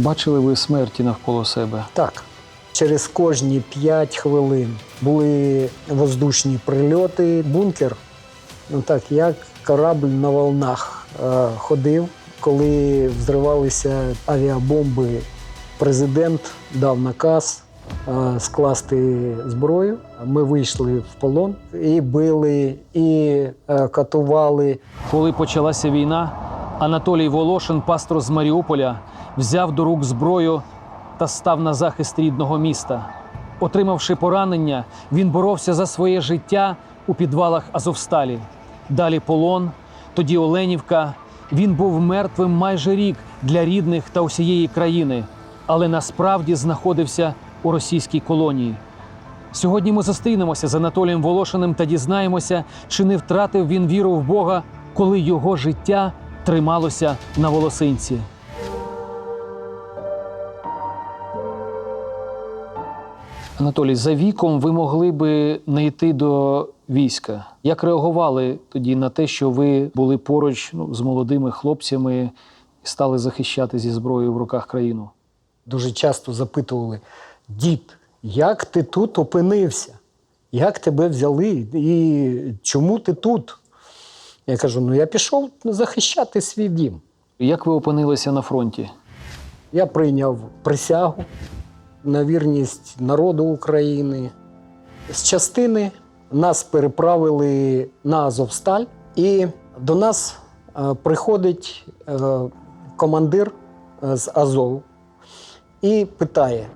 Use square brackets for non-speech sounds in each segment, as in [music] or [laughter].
Бачили ви смерті навколо себе? Так, через кожні 5 хвилин були воздушні прильоти. Бункер, ну так, як корабль на волнах е, ходив, коли взривалися авіабомби. Президент дав наказ е, скласти зброю. Ми вийшли в полон і били, і е, катували. Коли почалася війна, Анатолій Волошин, пастор з Маріуполя, взяв до рук зброю та став на захист рідного міста. Отримавши поранення, він боровся за своє життя у підвалах Азовсталі. Далі полон, тоді Оленівка. Він був мертвим майже рік для рідних та усієї країни, але насправді знаходився у російській колонії. Сьогодні ми зустрінемося з Анатолієм Волошиним та дізнаємося, чи не втратив він віру в Бога, коли його життя трималося на волосинці. Анатолій, за віком ви могли би не йти до війська. Як реагували тоді на те, що ви були поруч ну, з молодими хлопцями і стали захищати зі зброєю в руках країну? дуже часто запитували: дід, як ти тут опинився? Як тебе взяли? І чому ти тут? Я кажу: ну я пішов захищати свій дім. Як ви опинилися на фронті? Я прийняв присягу на вірність народу України. З частини нас переправили на Азовсталь, і до нас е, приходить е, командир е, з Азову і питає,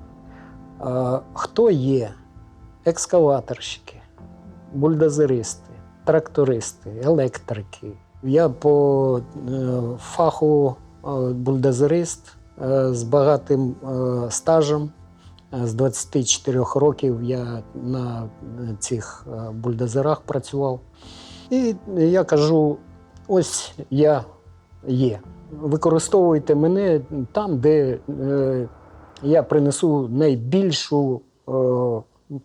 хто є екскаваторщики, бульдозеристи, трактористи, електрики. Я по фаху бульдозерист з багатим стажем. Е, З 24 років я на е, цих е, бульдозерах працював. І я кажу: ось я є. Використовуйте мене там, де я принесу найбільшу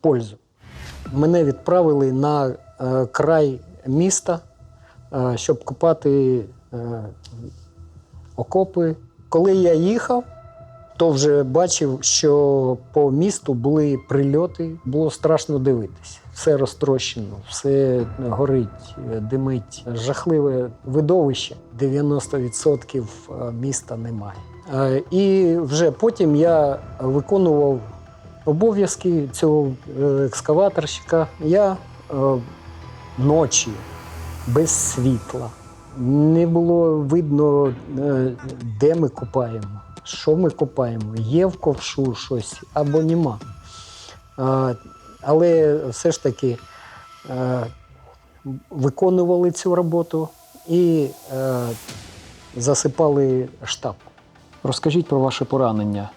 пользу. Мене відправили на край міста, щоб купати окопи. Коли я їхав, то вже бачив, що по місту були прильоти, було страшно дивитись. Все розтрощено, все горить, е, димить. Жахливе видовище. 90% міста немає. Е, І вже потім я виконував обов'язки цього е, екскаваторщика. Я е, ночі без світла. Не було видно, е, де ми копаємо, що ми копаємо, є в ковшу щось або нема. Але все ж таки виконували цю роботу і засипали штаб. Розкажіть про ваше поранення.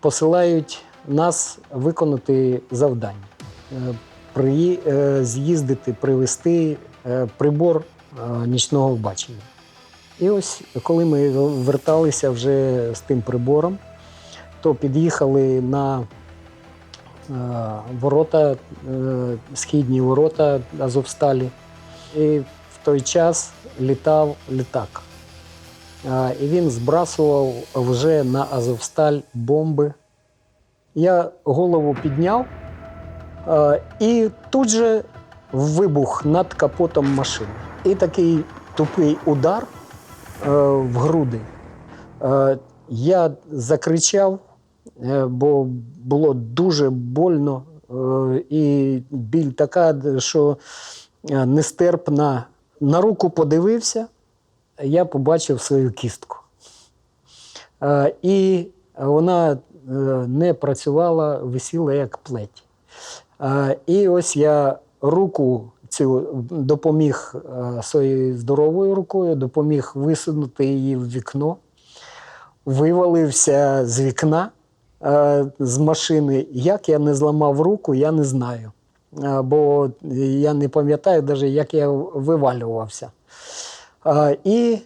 Посилають нас виконати завдання, Е, при, е, з'їздити, привезти е, прибор нічного бачення. І ось коли ми верталися вже з тим прибором, то під'їхали на е, ворота, е, східні ворота Азовсталі. І в той час літав літак. І він збрасував вже на Азовсталь бомби. Я голову підняв, і тут же вибух над капотом машини. І такий тупий удар е, в груди. Е, Я закричав, е, бо було дуже больно, е, і біль така, що е, нестерпна. На руку подивився, я побачив свою кістку. Е, І вона е, не працювала, висіла як плеть. Е, І ось я руку цю допоміг е, своєю здоровою рукою, допоміг висунути її в вікно, вивалився з вікна е, з машини. Як я не зламав руку, я не знаю. Е, Бо я не пам'ятаю навіть, як я вивалювався. І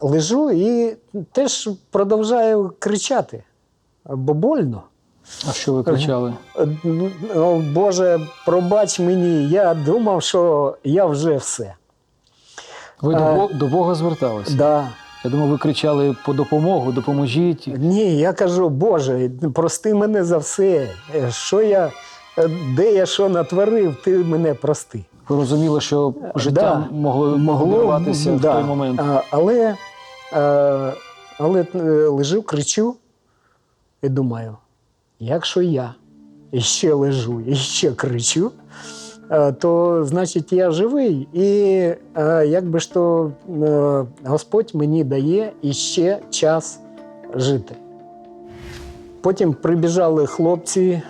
лежу і теж продовжую кричати, бо больно. А що ви кричали? Е, ну, О, Боже, пробач мені, я думав, що я вже все. Ви до, Е, до Бога зверталися? Да. Я думаю, ви кричали по допомогу, допоможіть. Ні, я кажу, Боже, прости мене за все. Е, Що я, де я що натворив, ти мене прости. Ви розуміли, що життя Да, могло обірватися в той момент. А, але, е, але лежу, кричу і думаю, якщо я ще лежу і ще кричу, е, то значить я живий. І е, якби ж то е, Господь мені дає іще час жити. Потім прибіжали хлопці,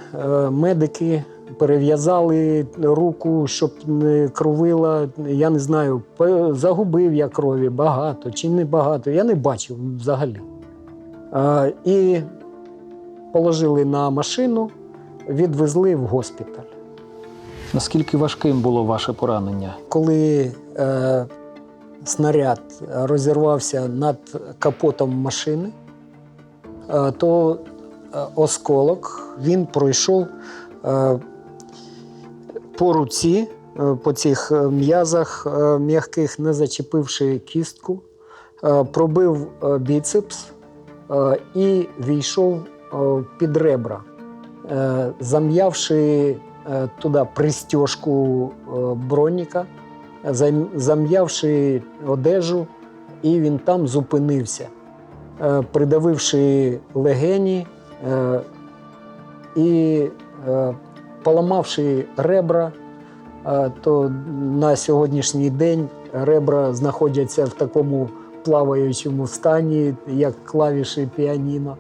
медики, перев'язали руку, щоб не кровила. Я не знаю, загубив я крові багато чи не багато. Я не бачив взагалі. І положили на машину, відвезли в госпіталь. Наскільки важким було ваше поранення? Коли е, снаряд розірвався над капотом машини, е, то е, осколок він пройшов е, по руці, е, по цих е, м'язах е, м'яких, не зачепивши кістку, е, пробив біцепс е, і війшов під ребра, Е, зам'явши е, туди пристіжку е, броніка, зам'явши одежу, і він там зупинився, Е, придавивши легені е, і е, поламавши ребра, е, то на сьогоднішній день ребра знаходяться в такому плаваючому стані, як клавіші піаніно.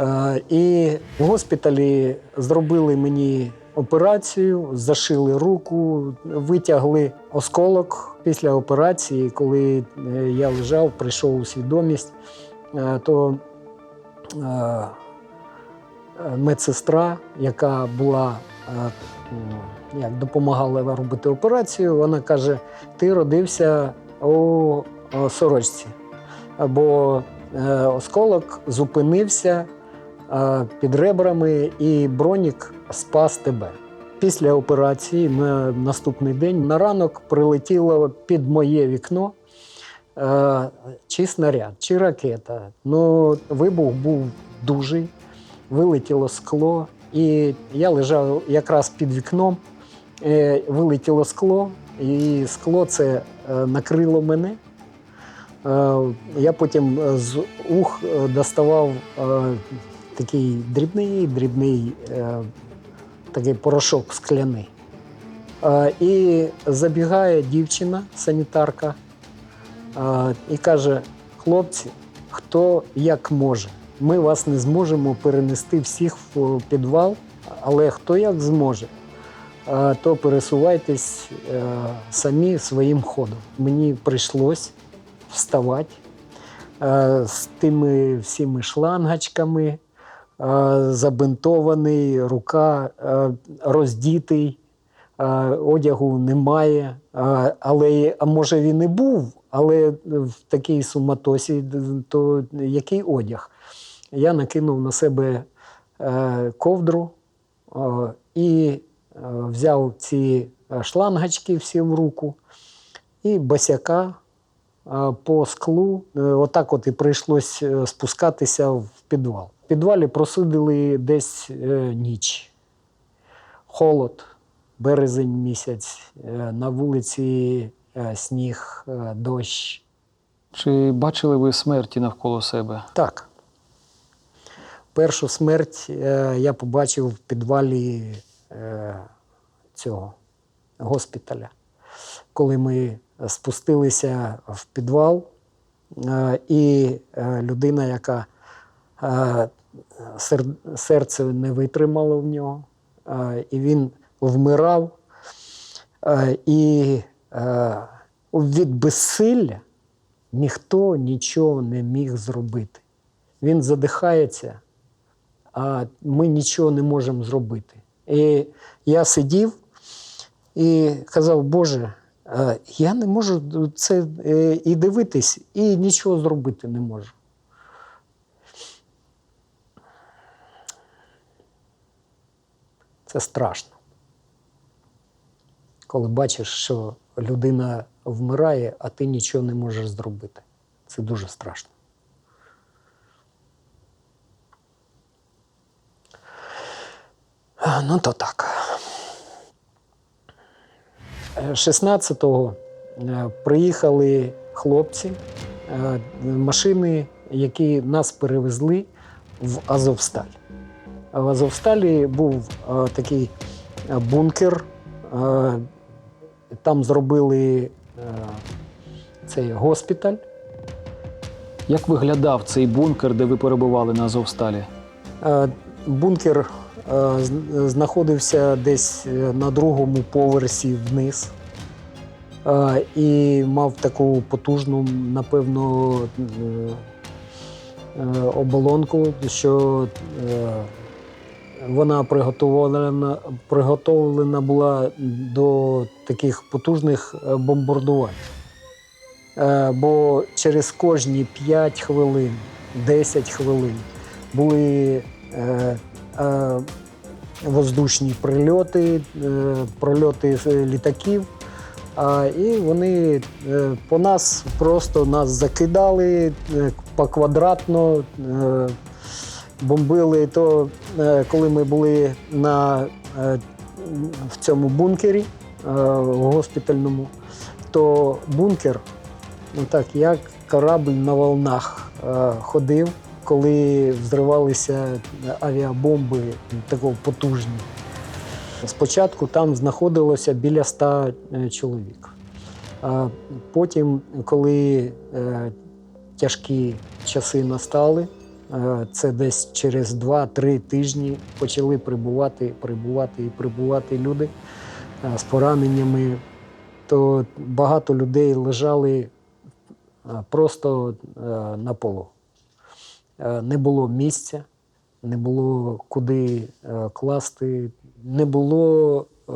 Е, І в госпіталі зробили мені операцію, зашили руку, витягли осколок після операції. Коли е, я лежав, прийшов у свідомість, е, то медсестра, яка була як допомагала робити операцію, вона каже: ти родився у сорочці. Бо осколок зупинився під ребрами, і бронік спас тебе. Після операції на наступний день на ранок прилетіло під моє вікно е, чи снаряд, чи ракета. Ну, вибух був дужий, вилетіло скло, і я лежав якраз під вікном. Е, вилетіло скло, і скло це е, накрило мене. Е, Я потім е, з ух е, доставав е, такий дрібний, дрібний е, такий порошок скляний. Е, І забігає дівчина, санітарка, е, і каже: хлопці, хто як може. Ми вас не зможемо перенести всіх в підвал, але хто як зможе, то пересувайтесь е, самі своїм ходом. Мені прийшлось вставати е, з тими всіми шлангочками, забинтований, рука е, роздітий, е, одягу немає. Е, але, а може він і був, але в такій суматосі, то який одяг? Я накинув на себе е, ковдру е, і е, взяв ці е, шлангочки всі в руку і босяка е, по склу. Е, Отак от і прийшлось е, спускатися в підвал. В підвалі просидили десь е, ніч. Холод, березень місяць, е, на вулиці е, сніг, е, дощ. Чи бачили ви смерті навколо себе? Так. Першу смерть е, я побачив в підвалі е, цього госпіталя. Коли ми спустилися в підвал, е, і е, людина, яка серце не витримало в нього, е, і він вмирав. Е, І е, від безсилля ніхто нічого не міг зробити. Він задихається, а ми нічого не можемо зробити. І я сидів і казав, Боже, е, я не можу це е, і дивитись, і нічого зробити не можу. Це страшно. Коли бачиш, що людина вмирає, а ти нічого не можеш зробити. Це дуже страшно. Ну, то так. Е, 16-го е, приїхали хлопці, е, машини, які нас перевезли в Азовсталь. В Азовсталі був е, такий е, бункер. е, Там зробили цей госпіталь. Як виглядав цей бункер, де ви перебували на Азовсталі? Бункер знаходився десь на другому поверсі вниз і мав таку потужну, напевно, оболонку, що вона приготовлена, приготовлена була до таких потужних е, бомбардувань. Е, Бо через кожні 5 хвилин, 10 хвилин були е, воздушні прильоти, е, прильоти літаків. А, і вони е, по нас просто нас закидали е, по квадратно, е, бомбили. То е, коли ми були на, е, в цьому бункері е, госпітальному, то бункер, ну так, як корабль на волнах ходив, коли взривалися авіабомби такого потужні. Спочатку там знаходилося біля ста чоловік. А потім, коли тяжкі часи настали, це десь через 2-3 тижні почали прибувати, прибувати і прибувати люди е, з пораненнями, то багато людей лежали е, просто е, на полу. Е, Не було місця, не було куди е, класти, не було е,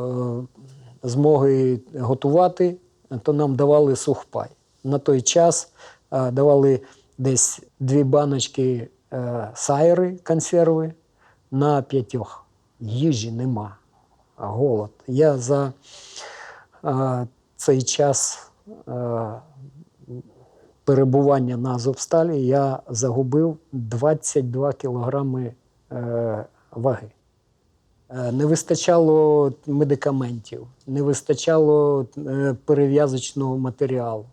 змоги готувати, то нам давали сухпай. На той час е, давали десь дві баночки е, сайри, консерви на п'ятьох. Їжі нема, голод. Я за е, цей час е, перебування на Азовсталі я загубив 22 кілограми е, ваги. Е, Не вистачало медикаментів, не вистачало е, перев'язочного матеріалу.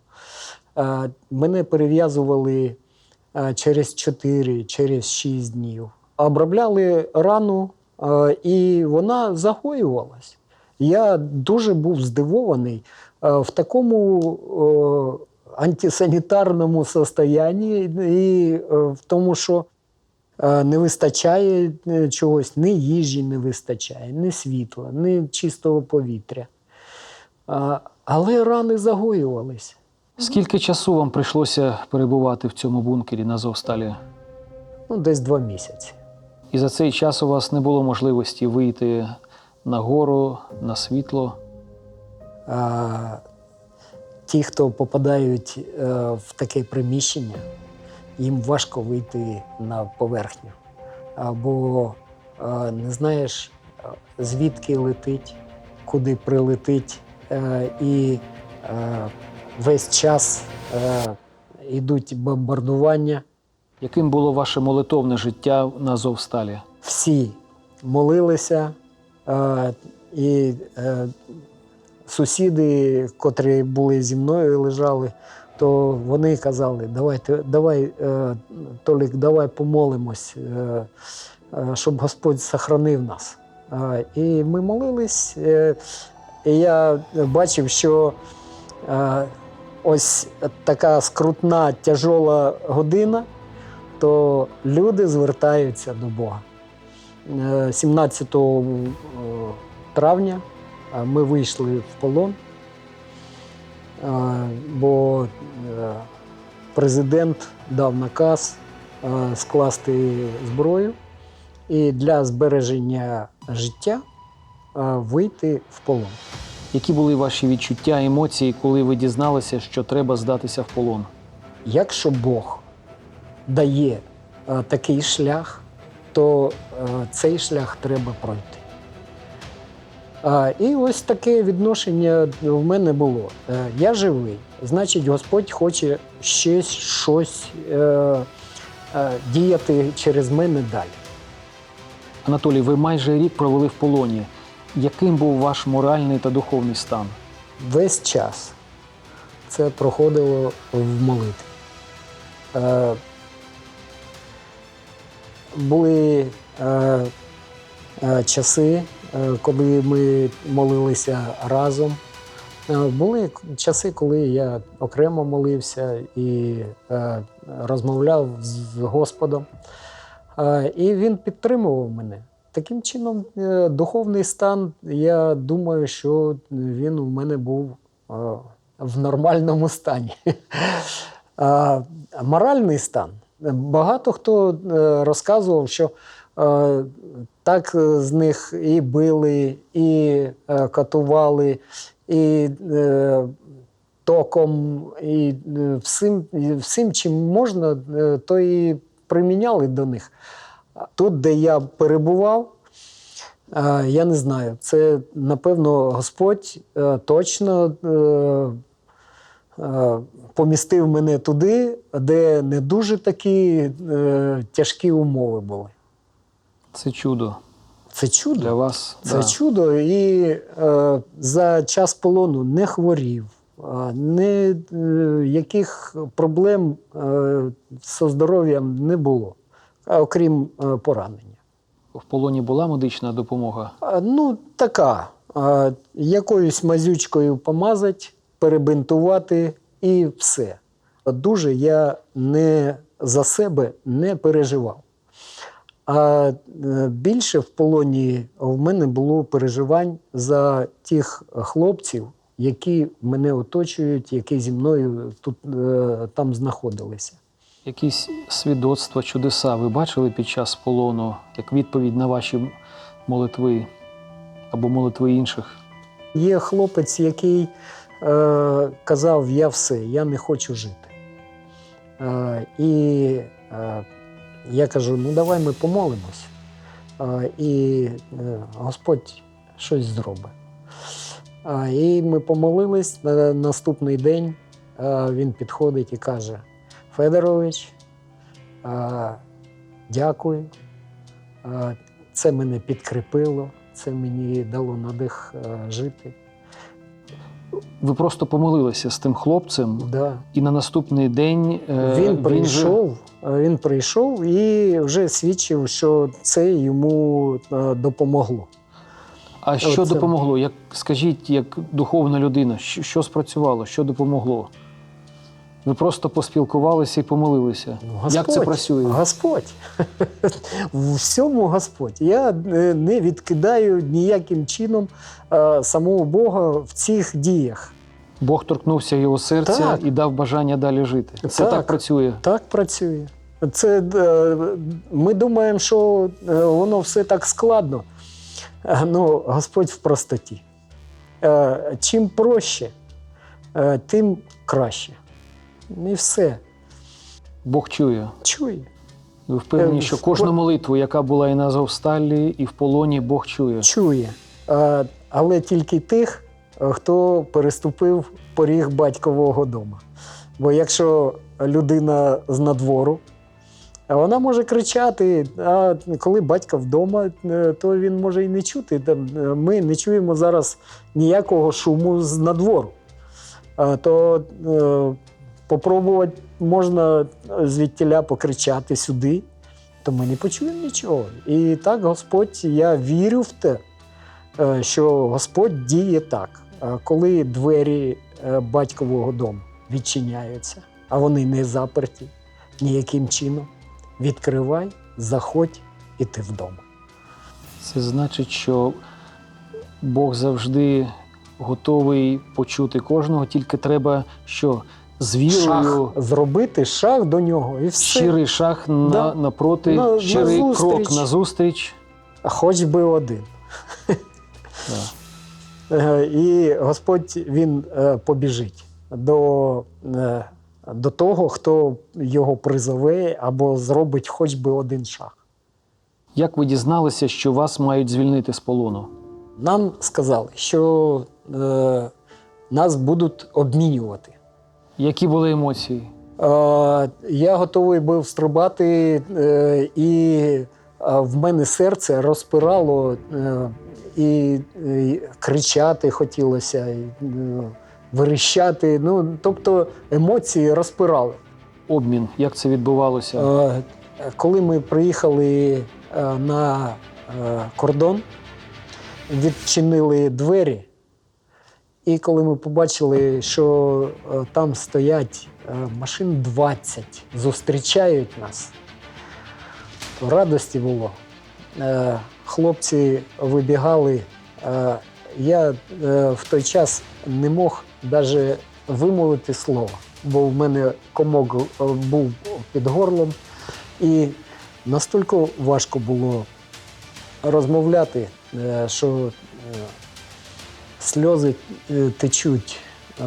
Е, Мене перев'язували е, через 4, через 6 днів. Обробляли рану, е, і вона загоювалась. Я дуже був здивований е, в такому е, антисанітарному состоянні і е, в тому, що е, не вистачає е, чогось, ні їжі не вистачає, ні світла, ні чистого повітря. Але рани загоювались. Скільки часу вам прийшлося перебувати в цьому бункері на Азовсталі? Ну, десь два місяці. І за цей час у вас не було можливості вийти на гору, на світло. А, ті, хто попадають е, в таке приміщення, їм важко вийти на поверхню. Або е, не знаєш, е, звідки летить, куди прилетить. Е, і е, весь час е, йдуть бомбардування. Яким було ваше молитовне життя на Азовсталі? всі молилися, е, і е, сусіди, котрі були зі мною, лежали, то вони казали: давайте, давай, е, Толік, давай помолимось, е, е, щоб Господь сохранив нас. Е, і ми молились, е, і я бачив, що е, ось така скрутна, тяжола година, то люди звертаються до Бога. Е, 17 е, травня е, ми вийшли в полон, е, бо е, президент дав наказ е, скласти зброю і для збереження життя е, вийти в полон. Які були ваші відчуття, емоції, коли ви дізналися, що треба здатися в полон? Якщо Бог дає е, такий шлях, то е, цей шлях треба пройти. А, і ось таке відношення в мене було. Е, я живий, значить, Господь хоче ще щось е, е, діяти через мене далі. Анатолій, ви майже рік провели в полоні. Яким був ваш моральний та духовний стан? Весь час це проходило в молитві. Е, були е, е, часи, е, коли ми молилися разом. Е, були часи, коли я окремо молився і е, розмовляв з Господом. Е, і він підтримував мене. Таким чином, е, духовний стан, я думаю, що він у мене був е, в нормальному стані. [laughs] Моральний стан. Багато хто е, розказував, що так з них і били, і катували, і током, і всім, всім, чим можна, то і приміняли до них. Тут, де я перебував, е, я не знаю, це напевно Господь е, точно е, помістив мене туди, де не дуже такі тяжкі умови були. Це чудо Це чудо. для вас. Це да. чудо. І е, за час полону не хворів, е, не, е, яких проблем е, зі здоров'ям не було, окрім е, поранення. В полоні була медична допомога. Ну, така. Якоюсь мазючкою помазать, перебинтувати і все. Дуже я не за себе не переживав. А е, більше в полоні в мене було переживань за тих хлопців, які мене оточують, які зі мною тут е, там знаходилися. Якісь свідоцтва, чудеса ви бачили під час полону, як відповідь на ваші молитви або молитви інших? Є хлопець, який е, казав: Я все, я не хочу жити. Е, і е, я кажу: ну давай ми помолимось. Е, і е, Господь щось зробить. Е, і ми помолились на наступний день. Він підходить і каже: Федорович, дякую. Це мене підкріпило, це мені дало надих жити. Ви просто помолилися з тим хлопцем, Да. і на наступний день е, Він прийшов, е, він прийшов і вже свідчив, що це йому допомогло. А що Оце. допомогло? Як скажіть, як духовна людина, що, що спрацювало, що допомогло? Ви просто поспілкувалися і помолилися. Ну, Як це працює? Господь. [laughs] В всьому Господь. Я е, не відкидаю ніяким чином е, самого Бога в цих діях. Бог торкнувся його серця Так. і дав бажання далі жити. Це так, Так. працює. Так працює. Це, е, ми думаємо, що воно все так складно. Ну, Господь в простоті. Чим проще, тим краще. І все. Бог чує. Чує. Ви впевнені, що кожну молитву, яка була і на Азовсталі, і в полоні, Бог чує. Чує. Але тільки тих, е, хто переступив поріг батькового дому. Бо якщо людина з надвору, вона може кричати, а коли батька вдома, е, то він може і не чути. Е, Ми не чуємо зараз ніякого шуму з надвору. То попробувати можна звідтіля покричати сюди, то ми не почуємо нічого. І так, Господь, я вірю в те, е, що Господь діє так, Е, коли двері е, батькового дому відчиняються, а вони не заперті ніяким чином. Відкривай, заходь і ти вдома. Це значить, що Бог завжди готовий почути кожного, тільки треба що з вірою, зробити шаг до нього і все. щирий шаг на, Да. напроти, На- щирий назустріч. крок назустріч. Хоч би один. Да. Е, І Господь він е, побіжить до, е, до того, хто його призове або зробить хоч би один шаг. Як ви дізналися, що вас мають звільнити з полону? Нам сказали, що е, нас будуть обмінювати. Які були емоції? Е, я готовий був стрибати, е, і е, в мене серце розпирало, е, і, і кричати хотілося, і, е, верещати. Ну, тобто емоції розпирали. Обмін, як це відбувалося? Е, Коли ми приїхали е, на е, кордон, відчинили двері, і коли ми побачили, що е, там стоять е, машин 20, зустрічають нас, то радості було. Е, Хлопці вибігали. Я в той час не мог навіть вимовити слово, бо в мене комок був під горлом. І настільки важко було розмовляти, що сльози е, течуть, е,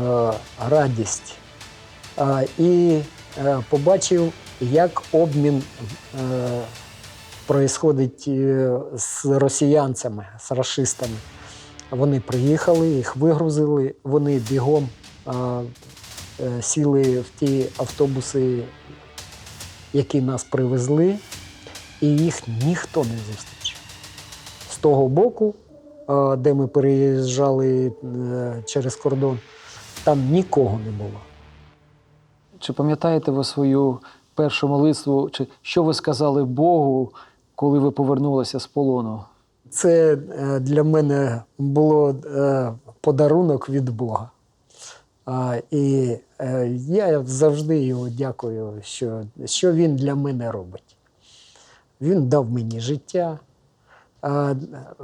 радість. І е, побачив, як обмін происходить е, з росіянцями, з расистами. Вони приїхали, їх вигрузили, вони бігом е, сіли в ті автобуси, які нас привезли, і їх ніхто не зустрічав. З того боку, де ми переїжджали е, через кордон, там нікого не було. Чи пам'ятаєте ви свою першу молитву, чи що ви сказали Богу, коли ви повернулися з полону? Це е, для мене було е, подарунок від Бога. І я завжди його дякую, що, що він для мене робить. Він дав мені життя. А,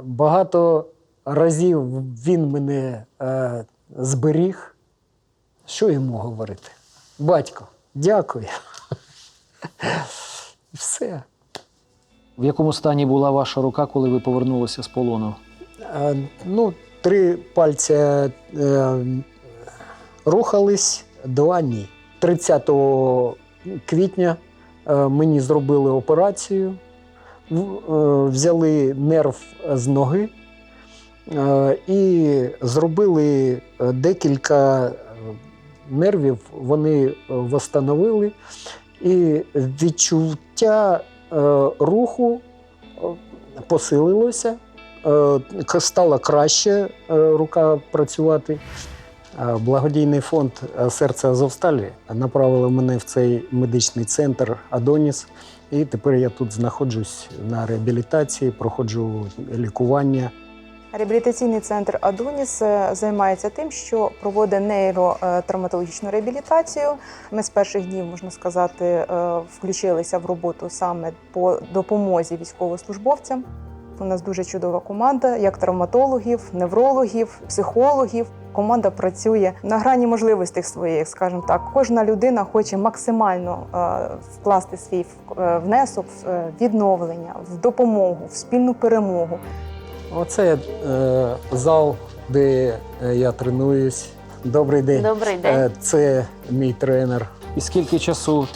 Багато разів він мене е, зберіг. Що йому говорити? Батько, дякую. [laughs] Все. В якому стані була ваша рука, коли ви повернулися з полону? Е, Ну, три пальця е, рухались, два ні. 30 квітня е, мені зробили операцію, е, взяли нерв з ноги е, і зробили е, декілька е, нервів, вони встановили, і відчуття е, руху е, посилилося. Е, стала краще е, рука працювати. Е, Благодійний фонд е, серце Азовсталі направили мене в цей медичний центр Адоніс. І тепер я тут знаходжусь на реабілітації, проходжу лікування. Реабілітаційний центр Адоніс займається тим, що проводить нейротравматологічну реабілітацію. Ми з перших днів, можна сказати, е, включилися в роботу саме по допомозі військовослужбовцям. У нас дуже чудова команда, як травматологів, неврологів, психологів. Команда працює на грані можливостей своїх, скажімо так. Кожна людина хоче максимально е, вкласти свій е, внесок в е, відновлення, в допомогу, в спільну перемогу. Оце е, зал, де я тренуюсь. Добрий день. Добрий день. Е, Це мій тренер. І скільки часу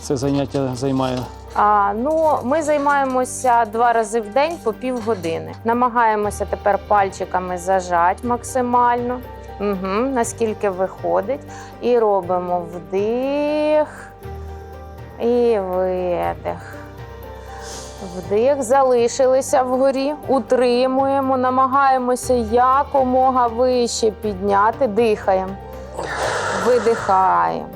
це заняття займає? Ну, ми займаємося два рази в день по півгодини. Намагаємося тепер пальчиками зажати максимально, угу, наскільки виходить. І робимо вдих і видих. Вдих, залишилися вгорі, утримуємо, намагаємося якомога вище підняти, дихаємо, видихаємо.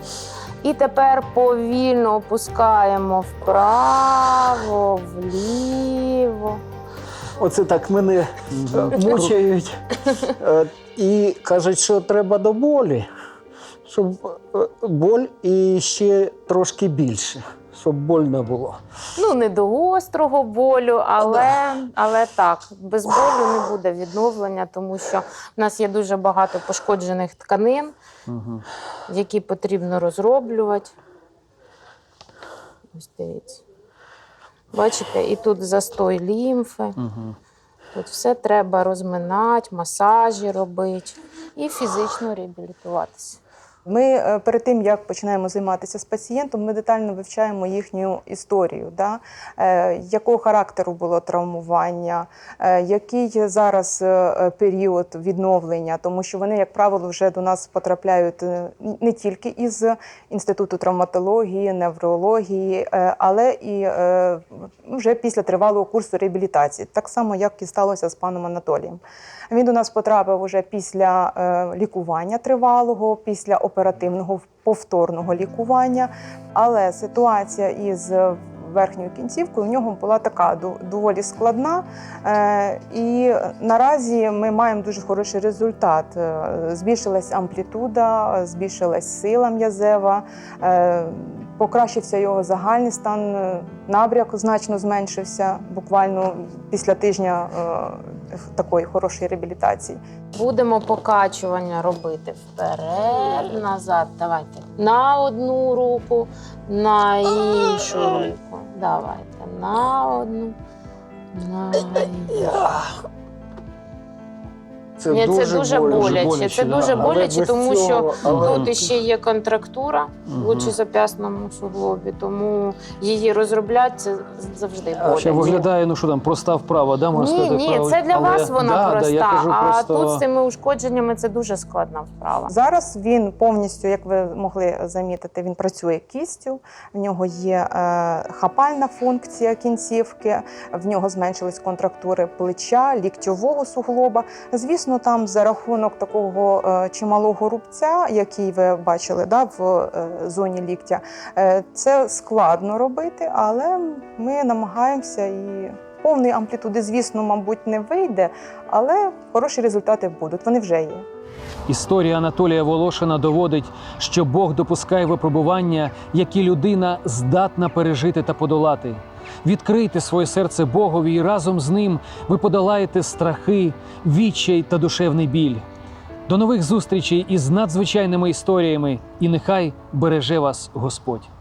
І тепер повільно опускаємо вправо, вліво. Оце так мене мучають. Е, І кажуть, що треба до болі, щоб е, боль і ще трошки більше, щоб больно було. Ну, не до гострого болю, але, але так, без болю не буде відновлення, тому що в нас є дуже багато пошкоджених тканин, Угу. які потрібно розроблювати. Ось дивіться. Бачите, і тут застой лімфи. Угу. Тут все треба розминати, масажі робити і фізично реабілітуватися. Ми е, перед тим, як починаємо займатися з пацієнтом, ми детально вивчаємо їхню історію, да? е, якого характеру було травмування, е, який зараз період відновлення, тому що вони, як правило, вже до нас потрапляють не тільки із інституту травматології, неврології, але і вже після тривалого курсу реабілітації, так само, як і сталося з паном Анатолієм. Він до нас потрапив уже після лікування тривалого, після оперативного повторного лікування. Але ситуація із верхньою кінцівкою у нього була така доволі складна. Е, і наразі ми маємо дуже хороший результат. Е, Збільшилась амплітуда, збільшилась сила м'язева, е, покращився його загальний стан, набряк значно зменшився буквально після тижня такої хорошої реабілітації. Будемо покачування робити вперед, назад. Давайте. На одну руку, на іншу руку. Давайте. На одну. На іншу. Це Ні, це дуже боляче. боляче, Це да. дуже боляче, тому що але- тут іще є контрактура в лучезап'ясному суглобі, тому її розробляти це завжди А ще виглядає, ну що там, проста вправа, да, можна Ні, сказати? ні, вправа. це для Але- вас вона да, проста, Да, я кажу а просто... тут з цими ушкодженнями це дуже складна вправа. Зараз він повністю, як ви могли замітити, він працює кістю. В нього є е, хапальна функція кінцівки, в нього зменшились контрактури плеча, ліктьового суглоба. Звісно, там за рахунок такого е, чималого рубця, який ви бачили да, в е, зоні ліктя, е, це складно робити, але ми намагаємося і. Повної амплітуди, звісно, мабуть, не вийде, але хороші результати будуть. Вони вже є. Історія Анатолія Волошина доводить, що Бог допускає випробування, які людина здатна пережити та подолати. Відкрийте своє серце Богові, і разом з ним ви подолаєте страхи, відчай та душевний біль. До нових зустрічей із надзвичайними історіями, і нехай береже вас Господь.